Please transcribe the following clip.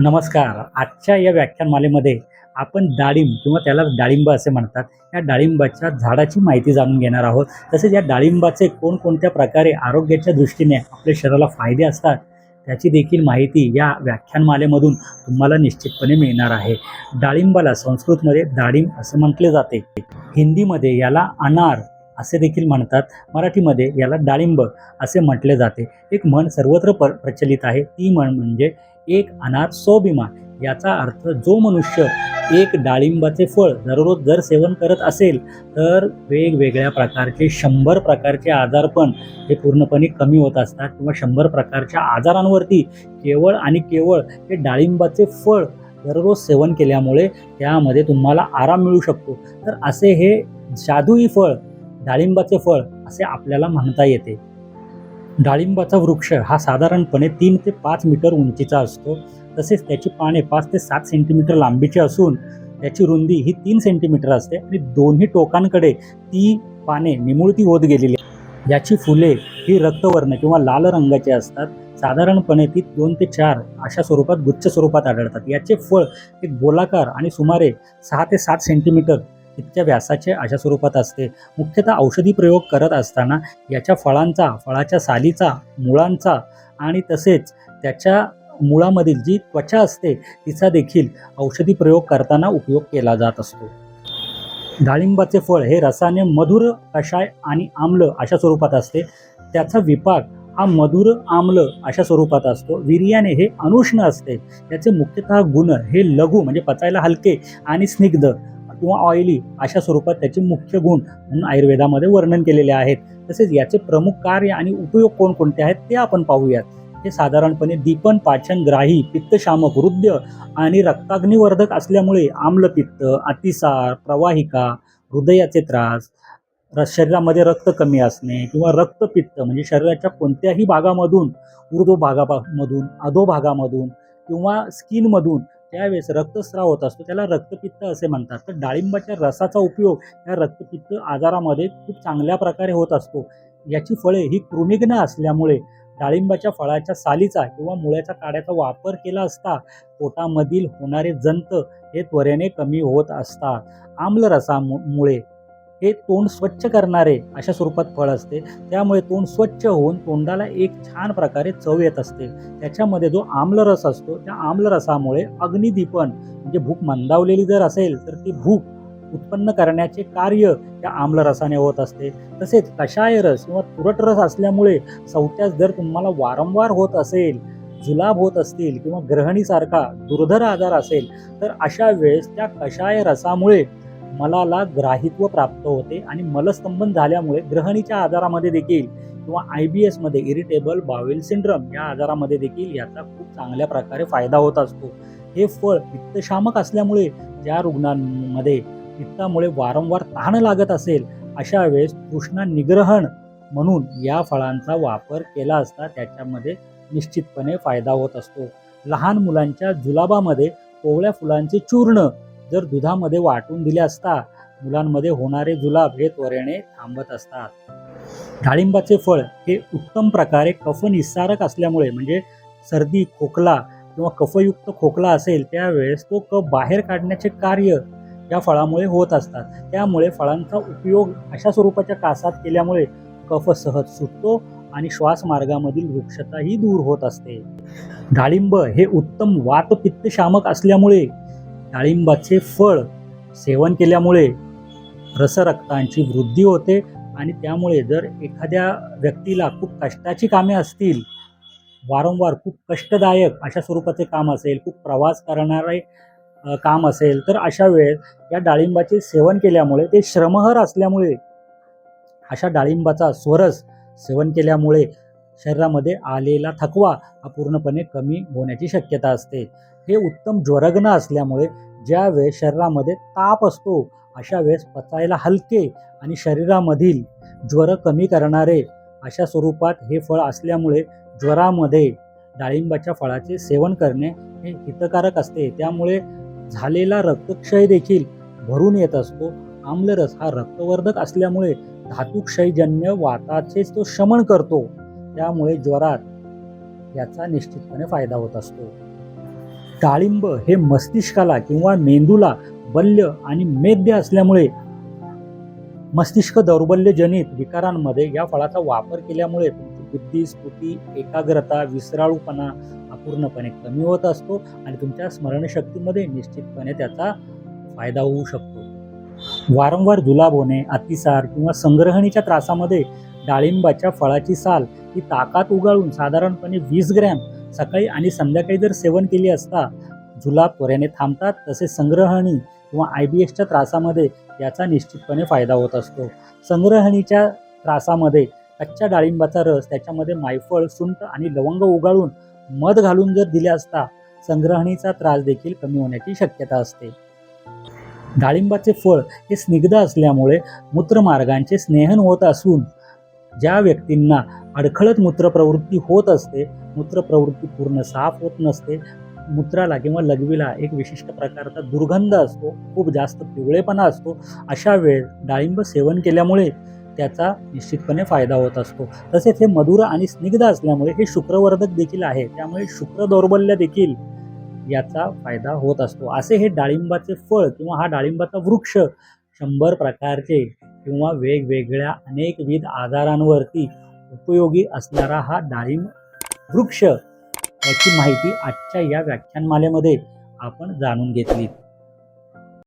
नमस्कार. आजच्या या व्याख्यानमालेमध्ये आपण डाळिंब किंवा त्याला डाळिंब असे म्हणतात. या डाळिंबाच्या झाडाची माहिती जाणून घेणार आहोत. तसेच या डाळिंबाचे कोणकोणत्या प्रकारे आरोग्याच्या दृष्टीने आपल्या शरीराला फायदे असतात त्याची देखील माहिती या व्याख्यानमालेमधून तुम्हाला निश्चितपणे मिळणार आहे. डाळिंबाला संस्कृतमध्ये डाळिंब असे म्हटले जाते. हिंदीमध्ये याला अनार असे देखील म्हणतात. मराठीमध्ये याला डाळिंब असे म्हटले जाते. एक म्हण सर्वत्र पर प्रचलित आहे. ती म्हण म्हणजे एक अनार सो याचा अर्थ जो मनुष्य एक डाळिंबाचे फळ दररोज जर सेवन करत असेल तर वेगवेगळ्या प्रकारचे शंभर प्रकारचे आजारपण हे पूर्णपणे कमी होत असतात किंवा शंभर प्रकारच्या आजारांवरती केवळ आणि केवळ हे डाळिंबाचे फळ दररोज सेवन केल्यामुळे त्यामध्ये तुम्हाला आराम मिळू शकतो. तर असे हे जादुई फळ डाळिंबाचे फळ असे आपल्याला म्हणता येते. डाळिंबाचा वृक्ष हा साधारणपणे तीन ते पाच मीटर उंचीचा असतो. तसेच त्याची पाने पाच ते सात सेंटीमीटर लांबीची असून त्याची रुंदी ही तीन सेंटीमीटर असते आणि दोन्ही टोकांकडे ती पाने निमुळती होत गेलेली याची फुले ही रक्तवर्ण किंवा लाल रंगाची असतात. साधारणपणे ती दोन ते चार अशा स्वरूपात गुच्छ स्वरूपात आढळतात. याचे फळ एक गोलाकार आणि सुमारे सहा ते सात सेंटीमीटर इतक्या व्यासाचे अशा स्वरूपात असते. मुख्यतः औषधी प्रयोग करत असताना याच्या फळांचा फळाच्या सालीचा मुळांचा आणि तसेच त्याच्या मुळामधील जी त्वचा असते तिचा देखील औषधी प्रयोग करताना उपयोग केला जात असतो. डाळिंबाचे फळ हे रसाने मधुर कषाय आणि आम्ल अशा स्वरूपात असते. त्याचा विपाक हा मधुर आम्ल अशा स्वरूपात असतो. विर्याने हे अनुष्ण असते. त्याचे मुख्यतः गुण हे लघु म्हणजे पचायला हलके आणि स्निग्ध किंवा ऑइली अशा स्वरूपात त्याचे मुख्य गुण म्हणून आयुर्वेदामध्ये वर्णन केलेले आहेत. तसेच याचे प्रमुख कार्य आणि उपयोग कोणकोणते आहेत ते आपण पाहूयात. हे साधारणपणे दीपन पाचन ग्राही पित्तशामक वृद्ध आणि रक्ताग्निवर्धक असल्यामुळे आम्लपित्त अतिसार प्रवाहिका हृदयाचे त्रास र शरीरामध्ये रक्त कमी असणे किंवा रक्तपित्त म्हणजे शरीराच्या कोणत्याही भागामधून ऊर्ध्व भागामधून अधो भागामधून किंवा स्किनमधून त्यावेळेस रक्तस्राव होत असतो. त्याला रक्तपित्त असे म्हणतात. तर डाळिंबाच्या रसाचा उपयोग या रक्तपित्त आजारामध्ये खूप चांगल्या प्रकारे होत असतो. याची फळे ही कृमिघ्न असल्यामुळे डाळिंबाच्या फळाच्या सालीचा किंवा मुळ्याच्या काड्याचा वापर केला असता पोटामधील होणारे जंत हे त्वरेने कमी होत असतात. आम्लरसामुळे हे तोंड स्वच्छ करणारे अशा स्वरूपात फळ असते. त्यामुळे तोंड स्वच्छ होऊन तोंडाला एक छान प्रकारे चव येत असते. त्याच्यामध्ये जो आम्लरस असतो त्या आम्लरसामुळे अग्निदीपन म्हणजे भूक मंदावलेली जर असेल तर ती भूक उत्पन्न करण्याचे कार्य त्या आम्लरसाने होत असते. तसेच कषाय रस किंवा तुरट रस असल्यामुळे सवट्यास जर तुम्हाला वारंवार होत असेल जुलाब होत असतील किंवा ग्रहणीसारखा दुर्धर आजार असेल तर अशा वेळेस त्या कषाय रसामुळे मलाला ग्राहित्व प्राप्त होते आणि मलस्तंभन झाल्यामुळे ग्रहणीच्या आजारामध्ये देखील किंवा आय बी एसमध्ये इरिटेबल बावेल सिंड्रम या आजारामध्ये देखील याचा खूप चांगल्या प्रकारे फायदा होत असतो. हे फळ पित्तशामक असल्यामुळे ज्या रुग्णांमध्ये पित्तामुळे वारंवार तहान लागत असेल अशा वेळेस तृष्णा निग्रहण म्हणून या फळांचा वापर केला असता त्याच्यामध्ये निश्चितपणे फायदा होत असतो. लहान मुलांच्या जुलाबामध्ये कोवळ्या फुलांचे चूर्ण जर दुधामध्ये वाटून दिले असता मुलांमध्ये होणारे जुलाब हे त्वरेने थांबत असतात. डाळिंबाचे फळ हे उत्तम प्रकारे कफ निस्सारक असल्यामुळे म्हणजे सर्दी खोकला किंवा कफयुक्त खोकला असेल त्यावेळेस तो कफ बाहेर काढण्याचे कार्य या फळामुळे होत असतात. त्यामुळे फळांचा उपयोग अशा स्वरूपाच्या कासात केल्यामुळे कफ सहज सुटतो आणि श्वासमार्गामधील वृक्षताही दूर होत असते. डाळिंब हे उत्तम वातपित्तशामक असल्यामुळे डाळिंबाचे फळ सेवन केल्यामुळे रसरक्तांची वृद्धी होते आणि त्यामुळे जर एखाद्या व्यक्तीला खूप कष्टाची कामे असतील वारंवार खूप कष्टदायक अशा स्वरूपाचे काम असेल खूप प्रवास करणारे काम असेल तर अशा वेळेस या डाळिंबाचे सेवन केल्यामुळे ते श्रमहर असल्यामुळे अशा डाळिंबाचा स्वरस सेवन केल्यामुळे शरीरामध्ये आलेला थकवा हा पूर्णपणे कमी होण्याची शक्यता असते. हे उत्तम ज्वरग्न असल्यामुळे ज्या वेळेस शरीरामध्ये ताप असतो अशा वेळेस पचायला हलके आणि शरीरामधील ज्वर कमी करणारे अशा स्वरूपात हे फळ असल्यामुळे ज्वरामध्ये डाळिंबाच्या फळाचे सेवन करणे हे हितकारक असते. त्यामुळे झालेला रक्तक्षय देखील भरून येत असतो. आम्लरस हा रक्तवर्धक असल्यामुळे धातुक्षयजन्य वाताचेच तो शमन करतो. त्यामुळे ज्वरात याचा निश्चितपणे फायदा होत असतो. डाळिंब हे मस्तिष्काला किंवा मेंदूला बल्य आणि मेद्य असल्यामुळे मस्तिष्क दौर्बल्यजनित विकारांमध्ये या फळाचा वापर केल्यामुळे तुमची बुद्धी स्फूर्ती एकाग्रता विसराळूपणा अपूर्णपणे पूर्णपणे कमी होत असतो आणि तुमच्या स्मरणशक्तीमध्ये निश्चितपणे त्याचा फायदा होऊ शकतो. वारंवार जुलाब होणे अतिसार किंवा संग्रहणीच्या त्रासामध्ये डाळिंबाच्या फळाची साल ही ताकात उगाळून साधारणपणे वीस ग्रॅम सकाळी आणि संध्याकाळी जर सेवन केली असता जुलाब त्वरेने थांबतात तसेच संग्रहणी किंवा आय बी एसच्या त्रासामध्ये याचा निश्चितपणे फायदा होत असतो. संग्रहणीच्या त्रासामध्ये कच्च्या डाळिंबाचा रस त्याच्यामध्ये मायफळ सुंठ आणि लवंग उगाळून मध घालून जर दिले असता संग्रहणीचा त्रास देखील कमी होण्याची शक्यता असते. डाळिंबाचे फळ हे स्निग्ध असल्यामुळे मूत्रमार्गांचे स्नेहन होत असून ज्या व्यक्तींना अडखळत मूत्रप्रवृत्ती होत असते मूत्रप्रवृत्ती पूर्ण साफ होत नसते मूत्राला किंवा लघवीला एक विशिष्ट प्रकारचा दुर्गंध असतो खूप जास्त पिवळेपणा असतो अशा वेळ डाळिंब सेवन केल्यामुळे त्याचा निश्चितपणे फायदा होत असतो. तसेच हे मधुर आणि स्निग्ध असल्यामुळे हे शुक्रवर्धक देखील आहे त्यामुळे शुक्र दौर्बल्य देखील याचा फायदा होत असतो. असे हे डाळिंबाचे फळ किंवा हा डाळिंबाचा वृक्ष शंभर प्रकारचे किंवा वेगवेगळ्या अनेकविध आजारांवरती उपयोगी असणारा हा डाळिंब वृक्ष याची माहिती आजच्या या व्याख्यानमालेमध्ये आपण जाणून घेतली.